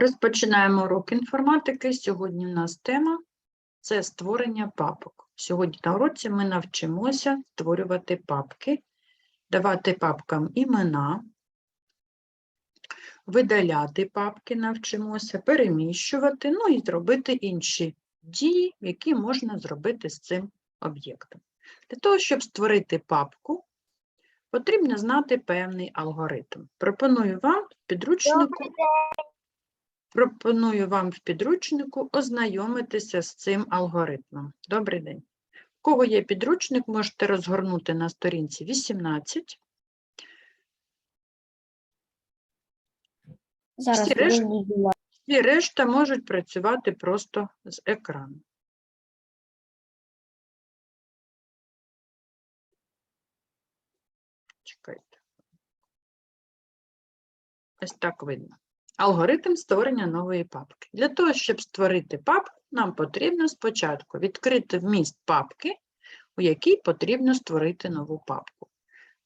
Розпочинаємо урок інформатики. Сьогодні в нас тема це створення папок. Сьогодні на уроці ми навчимося створювати папки, давати папкам імена, видаляти папки навчимося, переміщувати, ну і зробити інші дії, які можна зробити з цим об'єктом. Для того, щоб створити папку, потрібно знати певний алгоритм. Пропоную вам підручнику Пропоную вам в підручнику ознайомитися з цим алгоритмом. Добрий день. У кого є підручник, можете розгорнути на сторінці 18. Зараз Всі решта- буду відділа- І решта можуть працювати просто з екрану. Чекайте. Ось так видно. Алгоритм створення нової папки. Для того, щоб створити папку, нам потрібно спочатку відкрити вміст папки, у якій потрібно створити нову папку.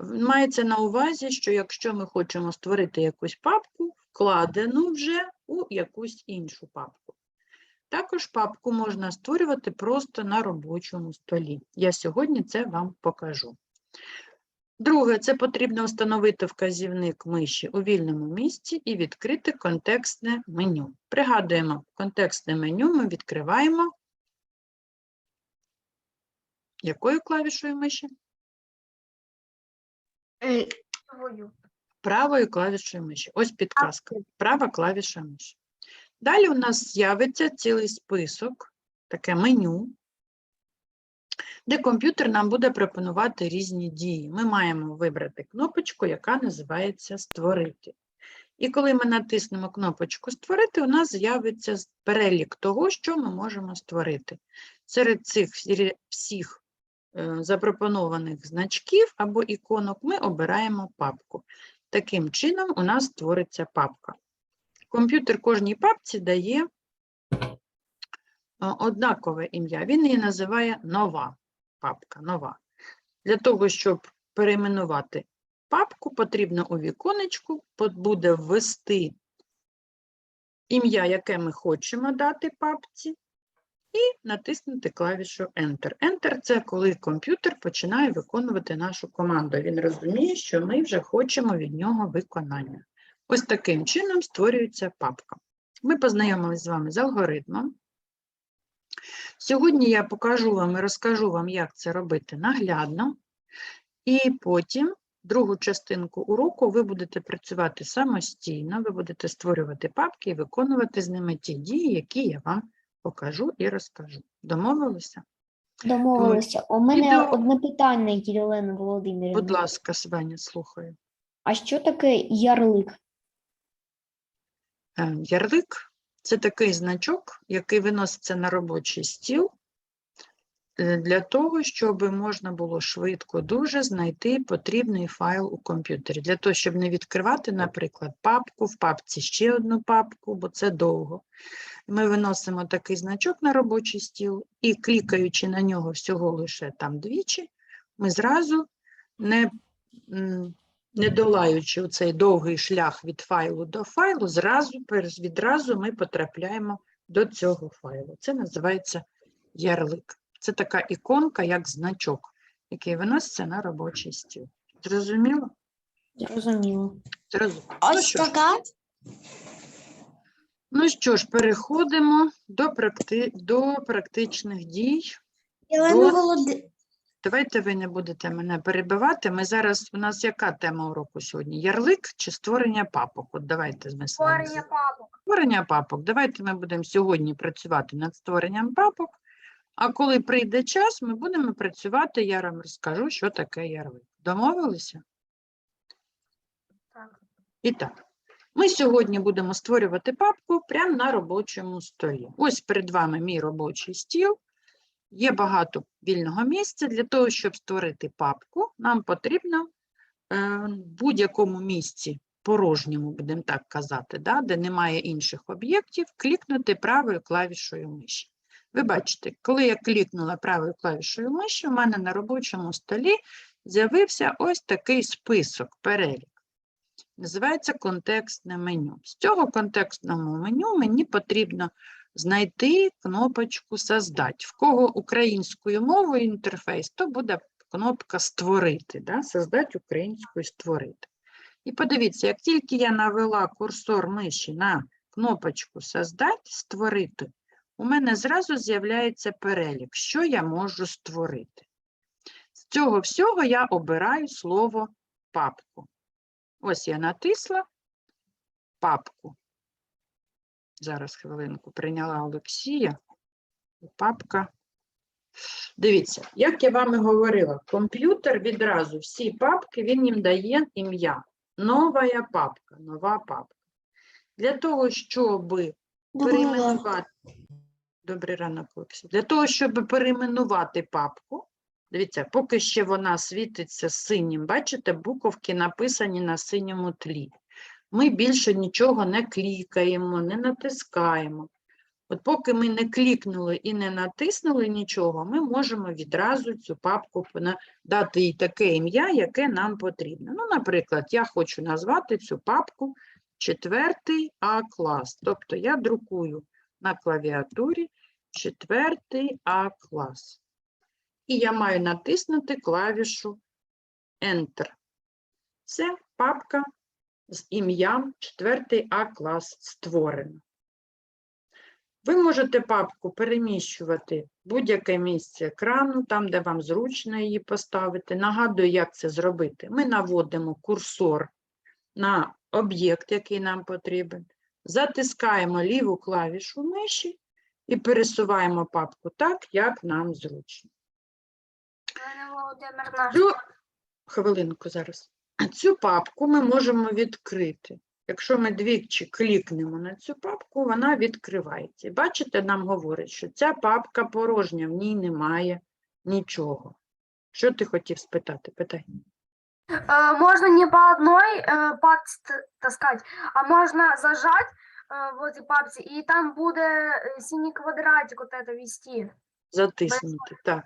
Мається на увазі, що якщо ми хочемо створити якусь папку, вкладену вже у якусь іншу папку. Також папку можна створювати просто на робочому столі. Я сьогодні це вам покажу. Друге, це потрібно встановити вказівник миші у вільному місці і відкрити контекстне меню. Пригадуємо, контекстне меню ми відкриваємо якою клавішою миші? Правою клавішою миші. Ось підказка. Права клавіша миші. Далі у нас з'явиться цілий список, таке меню, де комп'ютер нам буде пропонувати різні дії. Ми маємо вибрати кнопочку, яка називається Створити. І коли ми натиснемо кнопочку Створити, у нас з'явиться перелік того, що ми можемо створити. Серед цих всіх е, запропонованих значків або іконок ми обираємо папку. Таким чином у нас створиться папка. Комп'ютер кожній папці дає е, однакове ім'я. Він її називає нова папка. Нова. Для того, щоб перейменувати папку, потрібно у віконечку буде ввести ім'я, яке ми хочемо дати папці, і натиснути клавішу Enter. Enter – це коли комп'ютер починає виконувати нашу команду. Він розуміє, що ми вже хочемо від нього виконання. Ось таким чином створюється папка. Ми познайомилися з вами з алгоритмом. Сьогодні я покажу вам і розкажу вам, як це робити наглядно. І потім другу частинку уроку ви будете працювати самостійно, ви будете створювати папки і виконувати з ними ті дії, які я вам покажу і розкажу. Домовилися? Домовилися. У мене відео- одне питання, Єлена Володимирівна. Будь ласка, Свеня, слухаю. А що таке ярлик? Е, Ярлик це такий значок, який виноситься на робочий стіл е, для того, щоб можна було швидко дуже знайти потрібний файл у комп'ютері. Для того, щоб не відкривати, наприклад, папку, в папці ще одну папку, бо це довго. Ми виносимо такий значок на робочий стіл і клікаючи на нього всього лише там двічі, ми зразу, не, не долаючи цей довгий шлях від файлу до файлу, зразу, відразу ми потрапляємо до цього файлу. Це називається ярлик. Це така іконка, як значок, який виноситься на робочий стіл. Зрозуміло? Зрозуміло. Зрозуміло. Ну Ось що ж, така. Ну що ж, переходимо до, практи... до практичних дій. Єлена До- Володи... Давайте ви не будете мене перебивати. Ми зараз, у нас яка тема уроку сьогодні? Ярлик чи створення папок? От давайте ми Створення папок. Створення папок. Давайте ми будемо сьогодні працювати над створенням папок, а коли прийде час, ми будемо працювати, я вам розкажу, що таке ярлик. Домовилися? Так. І так, ми сьогодні будемо створювати папку прямо на робочому столі. Ось перед вами мій робочий стіл. Є багато вільного місця. Для того, щоб створити папку, нам потрібно е, в будь-якому місці, порожньому, будемо так казати, да, де немає інших об'єктів, клікнути правою клавішою миші. Ви бачите, коли я клікнула правою клавішою миші, у мене на робочому столі з'явився ось такий список, перелік. Називається контекстне меню. З цього контекстного меню мені потрібно знайти кнопочку Создать. В кого українською мовою інтерфейс, то буде кнопка Створити. Да? Создать українською створити. І подивіться, як тільки я навела курсор миші на кнопочку Создать, створити, у мене зразу з'являється перелік, що я можу створити. З цього всього я обираю слово папку. Ось я натисла папку. Зараз хвилинку прийняла Олексія. Папка. Дивіться, як я вам і говорила, комп'ютер відразу всі папки, він їм дає ім'я. Нова папка, нова папка. Для того, щоб перейменувати. Добрий ранок, Олексій. Для того, щоб перейменувати папку, дивіться, поки ще вона світиться синім, бачите, буковки написані на синьому тлі. Ми більше нічого не клікаємо, не натискаємо. От поки ми не клікнули і не натиснули нічого, ми можемо відразу цю папку дати їй таке ім'я, яке нам потрібно. Ну, наприклад, я хочу назвати цю папку четвертий А клас. Тобто я друкую на клавіатурі четвертий А клас. І я маю натиснути клавішу Enter. Це папка з ім'ям четвертий А клас створена. Ви можете папку переміщувати в будь-яке місце екрану, там, де вам зручно її поставити. Нагадую, як це зробити. Ми наводимо курсор на об'єкт, який нам потрібен, затискаємо ліву клавішу миші і пересуваємо папку так, як нам зручно. Володимирівна, хвилинку зараз. Цю папку ми можемо відкрити. Якщо ми двічі клікнемо на цю папку, вона відкривається. І бачите, нам говорить, що ця папка порожня, в ній немає нічого. Що ти хотів спитати? Питай. э, можно не по одной э, папке т- таскать, а можно зажать э, в этой папке, и там будет э, синий квадратик вот это вести. Затиснути. Так,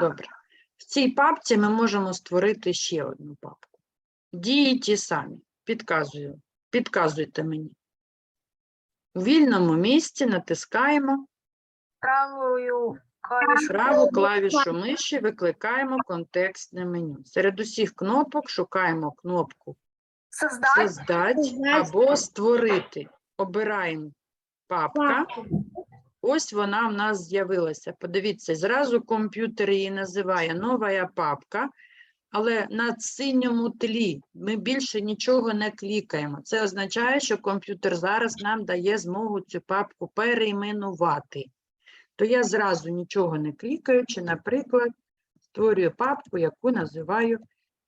добре. В цій папці ми можемо створити ще одну папку. Дії ті самі. Підказую. Підказуйте мені. У вільному місці натискаємо Правую клавишу. праву клавішу миші, викликаємо контекстне меню. Серед усіх кнопок шукаємо кнопку Создать. Создать Создать. або створити. Обираємо папка. Ось вона в нас з'явилася. Подивіться, зразу комп'ютер її називає нова папка, але на синьому тлі ми більше нічого не клікаємо. Це означає, що комп'ютер зараз нам дає змогу цю папку перейменувати. То я зразу нічого не клікаючи, наприклад, створюю папку, яку називаю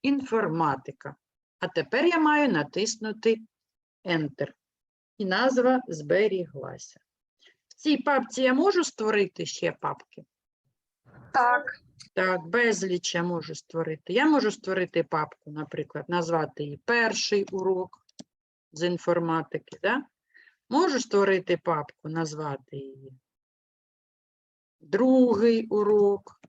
інформатика. А тепер я маю натиснути Enter. І назва зберіглася. В цій папці я можу створити ще папки? Так. Так, безліч я можу створити. Я можу створити папку, наприклад, назвати її перший урок з інформатики. Да? Можу створити папку, назвати її другий урок.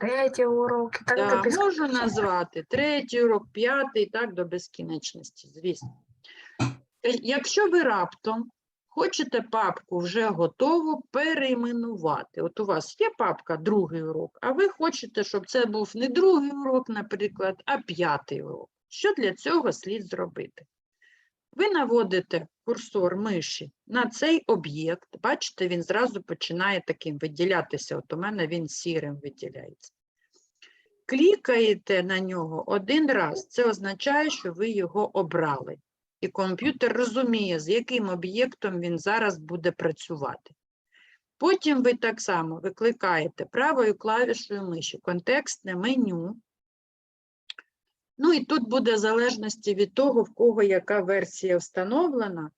Третий урок. так до Да, можу назвати третій урок, п'ятий, так до безкінечності, звісно. Е, Якщо ви раптом хочете папку вже готову перейменувати, от у вас є папка другий урок, а ви хочете, щоб це був не другий урок, наприклад, а п'ятий урок. Що для цього слід зробити? Ви наводите курсор миші на цей об'єкт. Бачите, він зразу починає таким виділятися. От у мене він сірим виділяється. Клікаєте на нього один раз, це означає, що ви його обрали. І комп'ютер розуміє, з яким об'єктом він зараз буде працювати. Потім ви так само викликаєте правою клавішою миші контекстне меню. Ну і тут буде в залежності від того, в кого яка версія встановлена.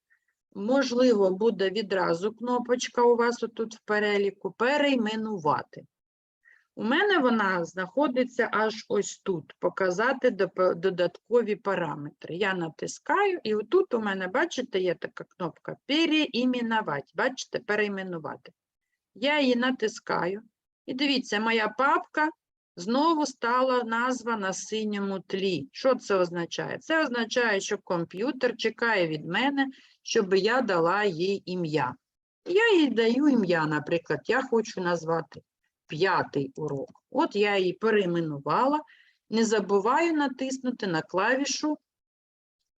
Можливо, буде відразу кнопочка у вас отут в переліку перейменувати. У мене вона знаходиться аж ось тут. Показати додаткові параметри. Я натискаю, і отут у мене, бачите, є така кнопка переіменувати. Бачите, перейменувати. Я її натискаю. І дивіться, моя папка Знову стала назва на синьому тлі. Що це означає? Це означає, що комп'ютер чекає від мене, щоб я дала їй ім'я. Я їй даю ім'я, наприклад, я хочу назвати п'ятий урок. От я її перейменувала. Не забуваю натиснути на клавішу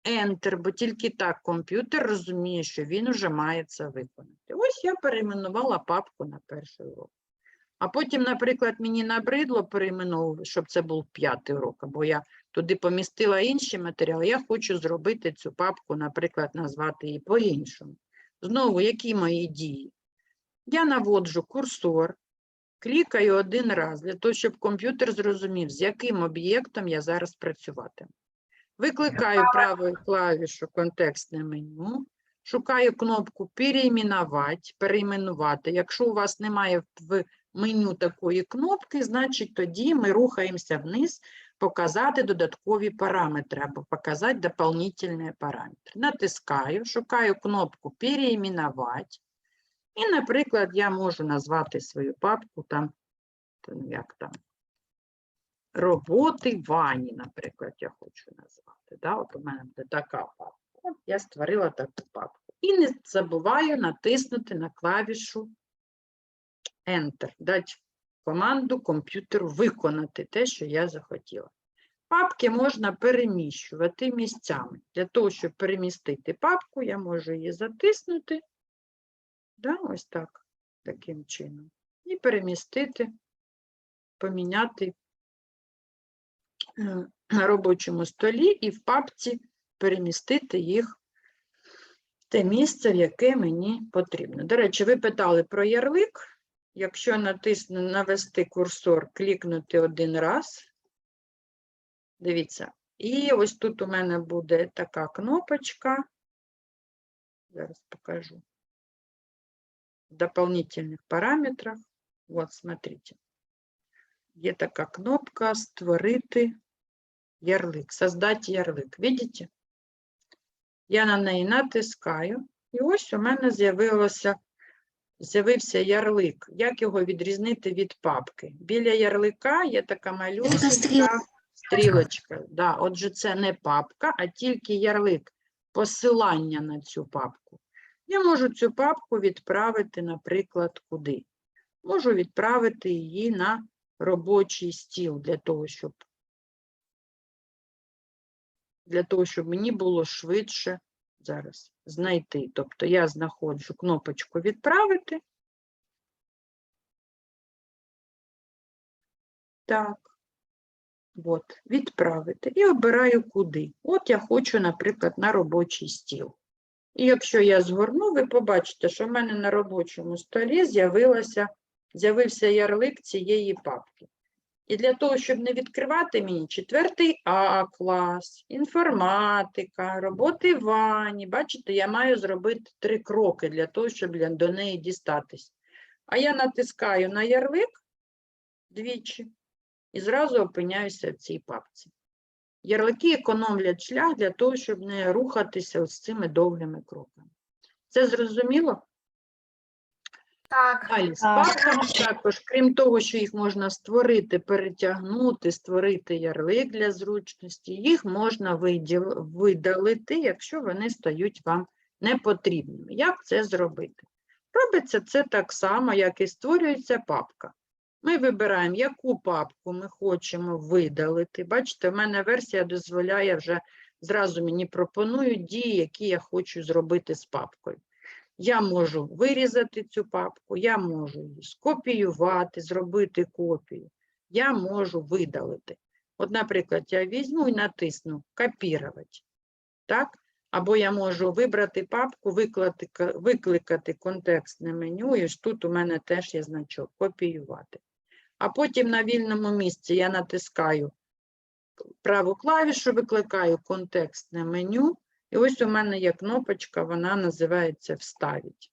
Enter, бо тільки так комп'ютер розуміє, що він уже має це виконати. Ось я перейменувала папку на перший урок. А потім, наприклад, мені набридло перейменовувати, щоб це був п'ятий урок, або я туди помістила інші матеріали. Я хочу зробити цю папку, наприклад, назвати її по-іншому. Знову, які мої дії? Я наводжу курсор, клікаю один раз для того, щоб комп'ютер зрозумів, з яким об'єктом я зараз працюватиму. Викликаю правою клавішу контекстне меню, шукаю кнопку «Переіменувати», перейменувати. Якщо у вас немає в меню такої кнопки, значить тоді ми рухаємося вниз, показати додаткові параметри або показати дополнительні параметри. Натискаю, шукаю кнопку «Переіменувати». І, наприклад, я можу назвати свою папку там, там, як там, роботи Вані, наприклад, я хочу назвати. Да? От у мене буде така папка. Я створила таку папку. І не забуваю натиснути на клавішу Enter. Дати команду комп'ютеру виконати те, що я захотіла. Папки можна переміщувати місцями. Для того, щоб перемістити папку, я можу її затиснути. Да, ось так, таким чином. І перемістити, поміняти е, на робочому столі і в папці перемістити їх в те місце, в яке мені потрібно. До речі, ви питали про ярлик. Якщо натисну навести курсор, клікнути один раз, дивіться, і ось тут у мене буде така кнопочка. Зараз покажу. Дополнительных параметрах. Вот, смотрите. Є така кнопка «Створити ярлик», «Создать ярлик». Видите? Я на неї натискаю, і ось у мене з'явилося з'явився ярлик. Як його відрізнити від папки? Біля ярлика є така малюсенька стрілочка. стрілочка. Да, отже, це не папка, а тільки ярлик, посилання на цю папку. Я можу цю папку відправити, наприклад, куди? Можу відправити її на робочий стіл для того, щоб для того, щоб мені було швидше зараз знайти. Тобто я знаходжу кнопочку відправити. Так. От, відправити. І обираю куди. От я хочу, наприклад, на робочий стіл. І якщо я згорну, ви побачите, що в мене на робочому столі з'явився ярлик цієї папки. І для того, щоб не відкривати мені четвертий А клас, інформатика, роботи Вані, бачите, я маю зробити три кроки для того, щоб до неї дістатись. А я натискаю на ярлик двічі і зразу опиняюся в цій папці. Ярлики економлять шлях для того, щоб не рухатися ось цими довгими кроками. Це зрозуміло? Так. Далі, з папками також, крім того, що їх можна створити, перетягнути, створити ярлик для зручності, їх можна виділ- видалити, якщо вони стають вам непотрібними. Як це зробити? Робиться це так само, як і створюється папка. Ми вибираємо, яку папку ми хочемо видалити. Бачите, в мене версія дозволяє вже зразу мені пропонують дії, які я хочу зробити з папкою. Я можу вирізати цю папку, я можу її скопіювати, зробити копію, я можу видалити. От, наприклад, я візьму і натисну «Копірувати», так? Або я можу вибрати папку, виклати, викликати контекстне меню, і тут у мене теж є значок «Копіювати». А потім на вільному місці я натискаю праву клавішу, викликаю контекстне меню, і ось у мене є кнопочка, вона називається «Вставить».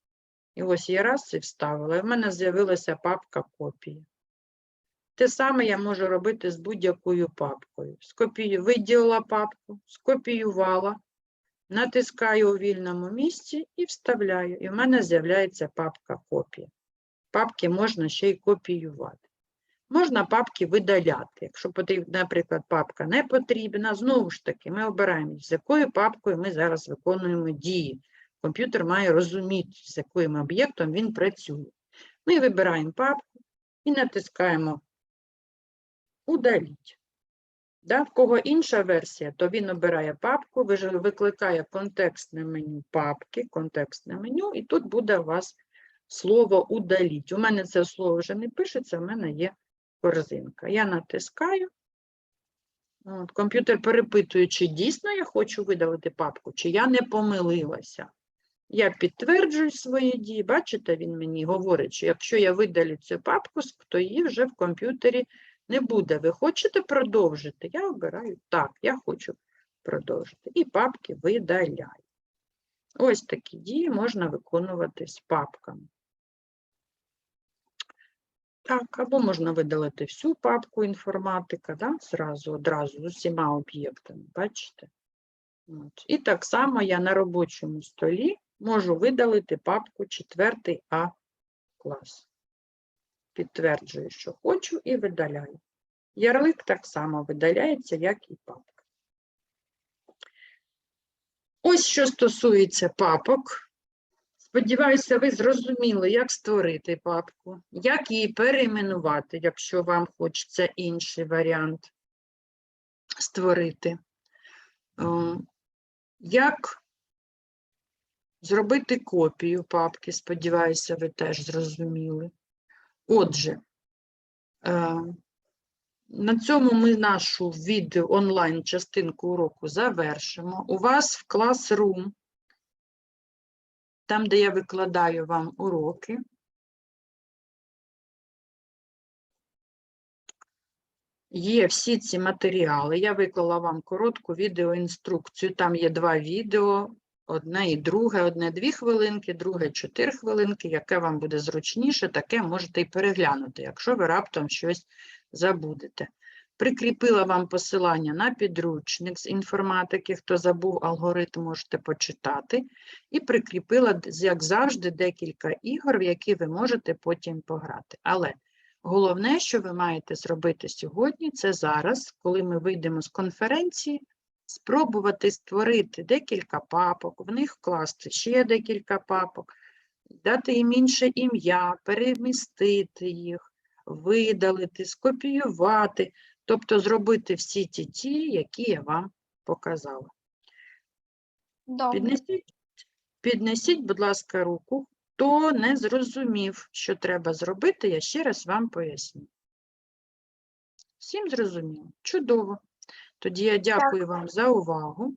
І ось я раз і вставила, і в мене з'явилася папка копії. Те саме я можу робити з будь-якою папкою. Скопію... Виділила папку, скопіювала, натискаю у вільному місці і вставляю. І в мене з'являється папка копія. Папки можна ще й копіювати. Можна папки видаляти. Якщо потрібна, наприклад, папка не потрібна, знову ж таки, ми обираємо, з якою папкою ми зараз виконуємо дії. Комп'ютер має розуміти, з яким об'єктом він працює. Ми вибираємо папку і натискаємо Удаліть. Да? В кого інша версія, то він обирає папку, викликає контекстне меню папки, контекстне меню, і тут буде у вас слово удаліть. У мене це слово вже не пишеться, в мене є корзинка. Я натискаю. От, комп'ютер перепитує, чи дійсно я хочу видалити папку, чи я не помилилася. Я підтверджую свої дії. Бачите, він мені говорить, що якщо я видалю цю папку, то її вже в комп'ютері не буде. Ви хочете продовжити? Я обираю так, я хочу продовжити. І папки видаляю. Ось такі дії можна виконувати з папками. Так, або можна видалити всю папку інформатика, да, зразу, одразу з усіма об'єктами, бачите? От. І так само я на робочому столі можу видалити папку 4 А клас. Підтверджую, що хочу, і видаляю. Ярлик так само видаляється, як і папка. Ось що стосується папок. Сподіваюся, ви зрозуміли, як створити папку, як її перейменувати, якщо вам хочеться інший варіант створити. Е, Як зробити копію папки, сподіваюся, ви теж зрозуміли. Отже, е, на цьому ми нашу відео онлайн частинку уроку завершимо. У вас в Classroom там, де я викладаю вам уроки. Є всі ці матеріали. Я виклала вам коротку відеоінструкцію. Там є два відео, одне і друге, одне дві хвилинки, друге чотири хвилинки. Яке вам буде зручніше, таке можете і переглянути, якщо ви раптом щось забудете. Прикріпила вам посилання на підручник з інформатики. Хто забув алгоритм, можете почитати. І прикріпила, як завжди, декілька ігор, в які ви можете потім пограти. Але головне, що ви маєте зробити сьогодні, це зараз, коли ми вийдемо з конференції, спробувати створити декілька папок, в них вкласти ще декілька папок, дати їм інше ім'я, перемістити їх, видалити, скопіювати, тобто зробити всі ті ті, які я вам показала. Добре. Піднесіть, піднесіть, будь ласка, руку. Хто не зрозумів, що треба зробити, я ще раз вам поясню. Всім зрозуміло? Чудово. Тоді я дякую вам за увагу.